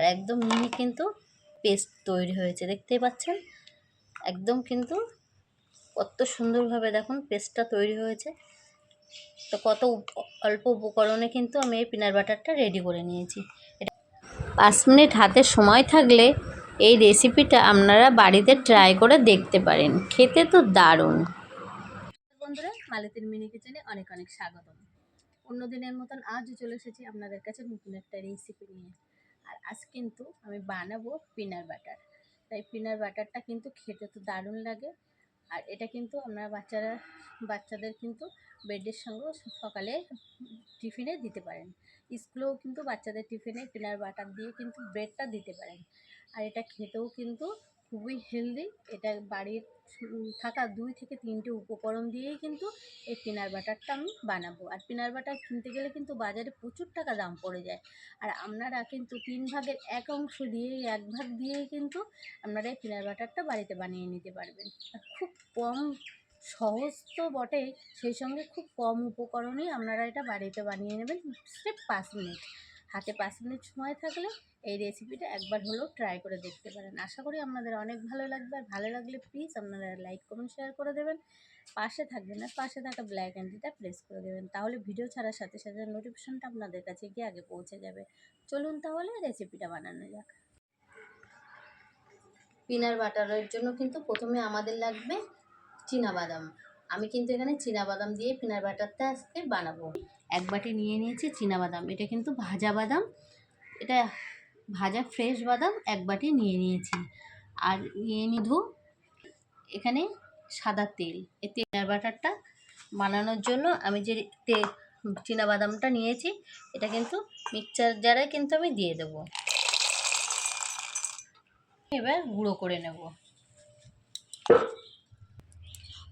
আর একদম মিহি কিন্তু পেস্ট তৈরি হয়েছে, দেখতেই পাচ্ছেন? একদম কিন্তু কত সুন্দরভাবে দেখুন পেস্টটা তৈরি হয়েছে। তো কত অল্প উপকরণে কিন্তু আমি এই পিনার বাটারটা রেডি করে নিয়েছি। পাঁচ মিনিট হাতে সময় থাকলে এই রেসিপিটা আপনারা বাড়িতে ট্রাই করে দেখতে পারেন। খেতে তো দারুণ। বন্ধুরা, মালতীর মিনি কিচেনে অনেক অনেক স্বাগতম। অন্য দিনের মতন আজও চলে এসেছি আপনাদের কাছে নতুন একটা রেসিপি নিয়ে। আর আজ কিন্তু আমি বানাবো পিনার বাটার তাই পিনার বাটারটা কিন্তু খেতে তো দারুণ লাগে। আর এটা কিন্তু আমরা বাচ্চারা, বাচ্চাদের কিন্তু ব্রেডের সঙ্গে সকালে টিফিনে দিতে পারেন। স্কুলেও কিন্তু বাচ্চাদের টিফিনে পিনার বাটার দিয়ে কিন্তু ব্রেডটা দিতে পারেন। আর এটা খেতেও কিন্তু খুবই হেলদি এটা বাড়ির থাকা দুই থেকে তিনটে উপকরণ দিয়েই কিন্তু এই পিনার বাটারটা আমি বানাবো। আর পিনার বাটার কিনতে গেলে কিন্তু বাজারে প্রচুর টাকা দাম পড়ে যায়। আর আপনারা কিন্তু তিন ভাগের এক অংশ দিয়েই, এক ভাগ দিয়েই কিন্তু আপনারা এই পিনার বাটারটা বাড়িতে বানিয়ে নিতে পারবেন। আর খুব কম সহজ তো বটেই, সেই সঙ্গে খুব কম উপকরণেই আপনারা এটা বাড়িতে বানিয়ে নেবেন স্রেফ পাঁচ মিনিট হাতে পাঁচ মিনিট সময় থাকলে এই রেসিপিটা একবার হলেও ট্রাই করে দেখতে পারেন। আশা করি আপনাদের অনেক ভালো লাগবে। আর ভালো লাগলে প্লিজ আপনারা লাইক কমেন্ট শেয়ার করে দেবেন। পাশে থাকবেন আর পাশে থাকা ব্ল্যাক অ্যান্ডিটা প্রেস করে দেবেন। তাহলে ভিডিও ছাড়ার সাথে সাথে নোটিফিকেশনটা আপনাদের কাছে গিয়ে আগে পৌঁছে যাবে। চলুন তাহলে রেসিপিটা বানানো যাক। পিনার বাটারের জন্য কিন্তু প্রথমে আমাদের লাগবে বাদাম। আমি কিন্তু এখানে বাদাম দিয়ে পিনার বাটারটা আজকে বানাবো। এক বাটি নিয়ে নিয়েছি বাদাম এটা কিন্তু ভাজা বাদাম। এটা ভাজা ফ্রেশ বাদাম এক বাটি নিয়ে নিয়েছি। আর নিয়ে নিধু এখানে সাদা তেল। এই তেলের বাটারটা বানানোর জন্য আমি যে তে বাদামটা নিয়েছি, এটা কিন্তু মিক্সচার জারে কিন্তু আমি দিয়ে দেবো। এবার গুঁড়ো করে নেব।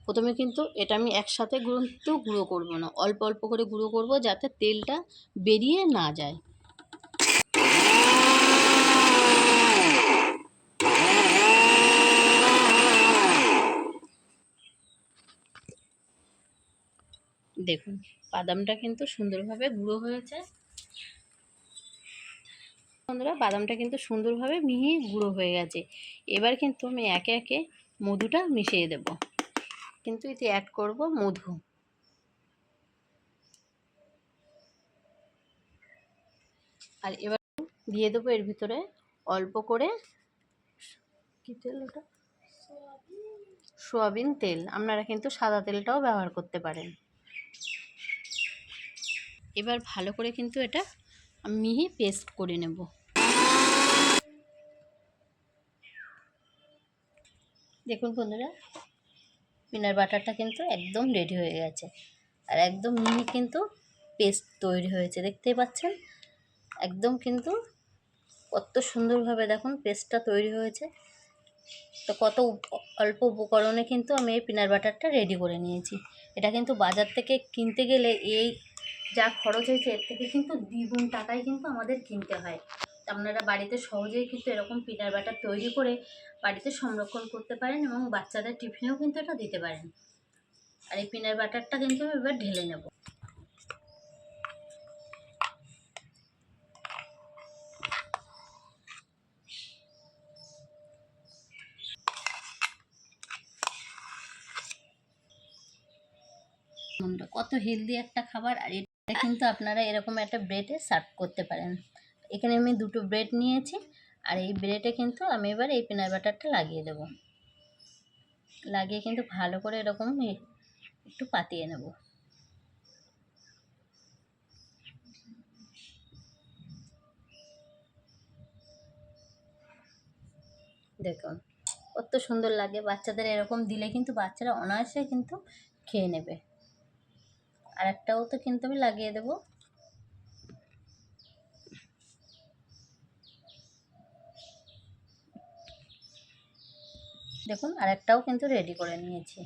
প্রথমে কিন্তু এটা আমি একসাথে কিন্তু গুঁড়ো করব না। অল্প অল্প করে গুঁড়ো করব যাতে তেলটা বেরিয়ে না যায়। দেখুন, বাদামটা কিন্তু সুন্দরভাবে গুঁড়ো হয়েছে। বন্ধুরা, বাদামটা কিন্তু সুন্দরভাবে মিহি গুঁড়ো হয়ে গেছে। এবার কিন্তু আমি একে একে মধুটা মিশিয়ে দেব। কিন্তু এতে অ্যাড করব মধু। আর এবার দিয়ে দেবো এর ভিতরে অল্প করে কী তেল ওটা? সোয়াবিন তেল। আপনারা কিন্তু সাদা তেলটাও ব্যবহার করতে পারেন। এবার ভালো করে কিন্তু এটা মিহি পেস্ট করে নেব। দেখুন বন্ধুরা পিনার বাটারটা কিন্তু একদম রেডি হয়ে গেছে। আর একদম মিহি কিন্তু পেস্ট তৈরি হয়েছে, দেখতেই পাচ্ছেন? একদম কিন্তু কত সুন্দরভাবে দেখুন পেস্টটা তৈরি হয়েছে। তো কত অল্প উপকরণে কিন্তু আমি এই পিনার বাটারটা রেডি করে নিয়েছি। এটা কিন্তু বাজার থেকে কিনতে গেলে এই যা খরচ হয়েছে, এর থেকে কিন্তু দ্বিগুণ টাকায় কিন্তু আমাদের কিনতে হয়। আপনারা বাড়িতে সহজেই কিন্তু এরকম পিনার বাটার তৈরি করে বাড়িতে সংরক্ষণ করতে পারেন এবং বাচ্চাদের টিফিনেও কিন্তু এটা দিতে পারেন। আর এই পিনার বাটারটা কিন্তু আমি এবার ঢেলে নেব। কত হেলদি একটা খাবার, আর এটা কিন্তু আপনারা এরকম একটা ব্রেডে সার্ভ করতে পারেন। এখানে আমি দুটো ব্রেড নিয়েছি, আর এই ব্রেডে কিন্তু আমি এবার এই পিনাট বাটারটা লাগিয়ে দেব। লাগিয়ে কিন্তু ভালো করে এরকম একটু পাতিয়ে নেব। দেখুন, কত সুন্দর লাগে। বাচ্চাদের এরকম দিলে কিন্তু বাচ্চারা অনায়াসে কিন্তু খেয়ে নেবে। আর একটাও তো কিন্তু আমি লাগিয়ে দেবো। দেখুন, আরেকটাও কিন্তু রেডি করে নিয়েছি।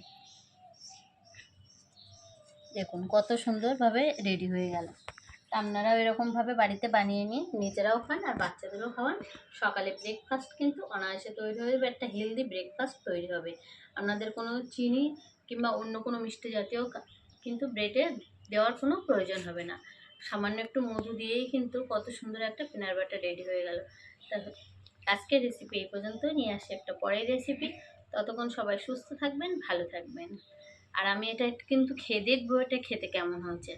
দেখুন, কত সুন্দরভাবে রেডি হয়ে গেল। আপনারাও এরকমভাবে বাড়িতে বানিয়ে নিন, নিজেরাও খান আর বাচ্চাদেরও খাওয়ান। সকালে ব্রেকফাস্ট কিন্তু অনায়াসে তৈরি হয়ে যাবে, একটা হেলদি ব্রেকফাস্ট তৈরি হবে। আপনাদের কোনো চিনি কিংবা অন্য কোনো মিষ্টি জাতীয় কিন্তু ব্রেডে দেওয়ার কোনো প্রয়োজন হবে না। সামান্য একটু মধু দিয়েই কিন্তু কত সুন্দর একটা পিনার বাটার রেডি হয়ে গেল। তা আজকের রেসিপি এই পর্যন্ত নিয়ে আসি একটা পরের রেসিপি ততক্ষণ সবাই সুস্থ থাকবেন, ভালো থাকবেন। আর আমি এটা কিন্তু খেয়ে দেখব, এটা খেতে কেমন হয়েছে।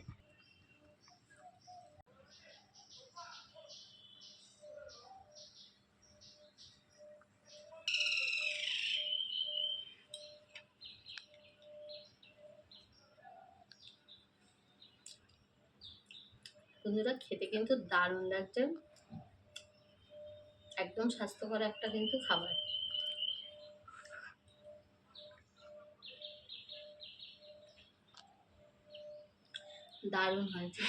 বন্ধুরা, খেতে কিন্তু দারুণ লাগছে। একদম স্বাস্থ্যকর একটা কিন্তু খাবার। দারুণ হয়েছে।